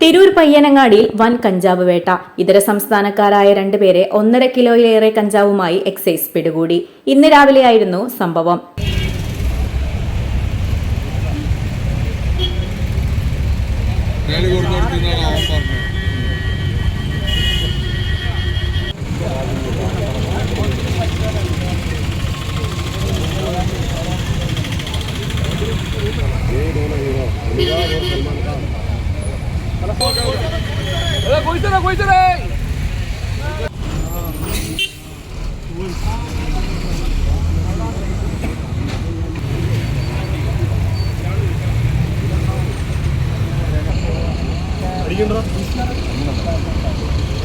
തിരൂർ പയ്യനങ്ങാടിയിൽ വൻ കഞ്ചാവ് വേട്ട. ഇതര സംസ്ഥാനക്കാരായ രണ്ടുപേരെ ഒന്നര കിലോയിലേറെ കഞ്ചാവുമായി എക്സൈസ് പിടികൂടി. ഇന്ന് രാവിലെയായിരുന്നു സംഭവം. കൊടുന്നെടുത്തെന്നാണ് അവൻ പറഞ്ഞത്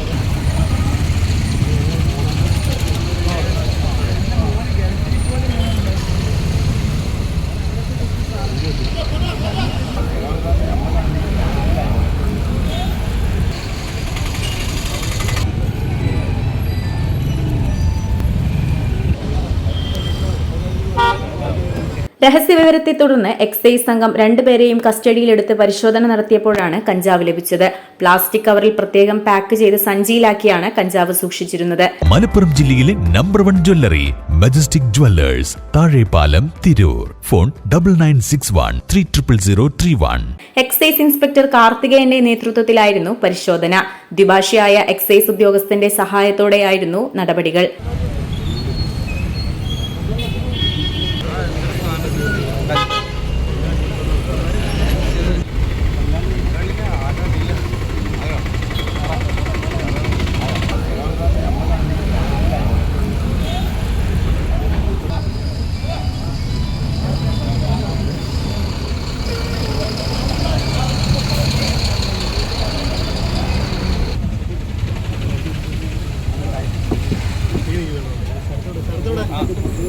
രഹസ്യവിവരത്തെ തുടർന്ന് എക്സൈസ് സംഘം രണ്ടുപേരെയും കസ്റ്റഡിയിലെടുത്ത് പരിശോധന നടത്തിയപ്പോഴാണ് കഞ്ചാവ് ലഭിച്ചത്. പ്ലാസ്റ്റിക് കവറിൽ പ്രത്യേകം പാക്ക് ചെയ്ത് സഞ്ചിയിലാക്കിയാണ് കഞ്ചാവ് സൂക്ഷിച്ചിരുന്നത്. മലപ്പുറം ജില്ലയിലെ number one jewellery Majestic Jewellers Thazhepalam Tirur. Phone double nine six one three triple zero three one excise inspector കാർത്തികേയന്റെ നേതൃത്വത്തിലായിരുന്നു പരിശോധന. ദ്വിഭാഷയായ എക്സൈസ് ഉദ്യോഗസ്ഥന്റെ സഹായത്തോടെയായിരുന്നു നടപടികൾ.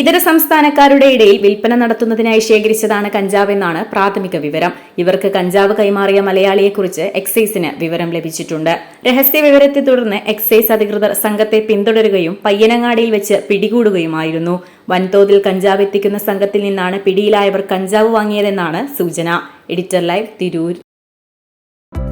ഇതര സംസ്ഥാനക്കാരുടെ ഇടയിൽ വിൽപ്പന നടത്തുന്നതിനായി ശേഖരിച്ചതാണ് കഞ്ചാവ് എന്നാണ് പ്രാഥമിക വിവരം. ഇവർക്ക് കഞ്ചാവ് കൈമാറിയ മലയാളിയെക്കുറിച്ച് എക്സൈസിന് വിവരം ലഭിച്ചിട്ടുണ്ട്. രഹസ്യ വിവരത്തെ തുടർന്ന് എക്സൈസ് അധികൃതർ സംഘത്തെ പിന്തുടരുകയും പയ്യനങ്ങാടിയിൽ വെച്ച് പിടികൂടുകയുമായിരുന്നു. വൻതോതിൽ കഞ്ചാവ് എത്തിക്കുന്ന സംഘത്തിൽ നിന്നാണ് പിടിയിലായവർ കഞ്ചാവ് വാങ്ങിയതെന്നാണ് സൂചന. Editor live Tirur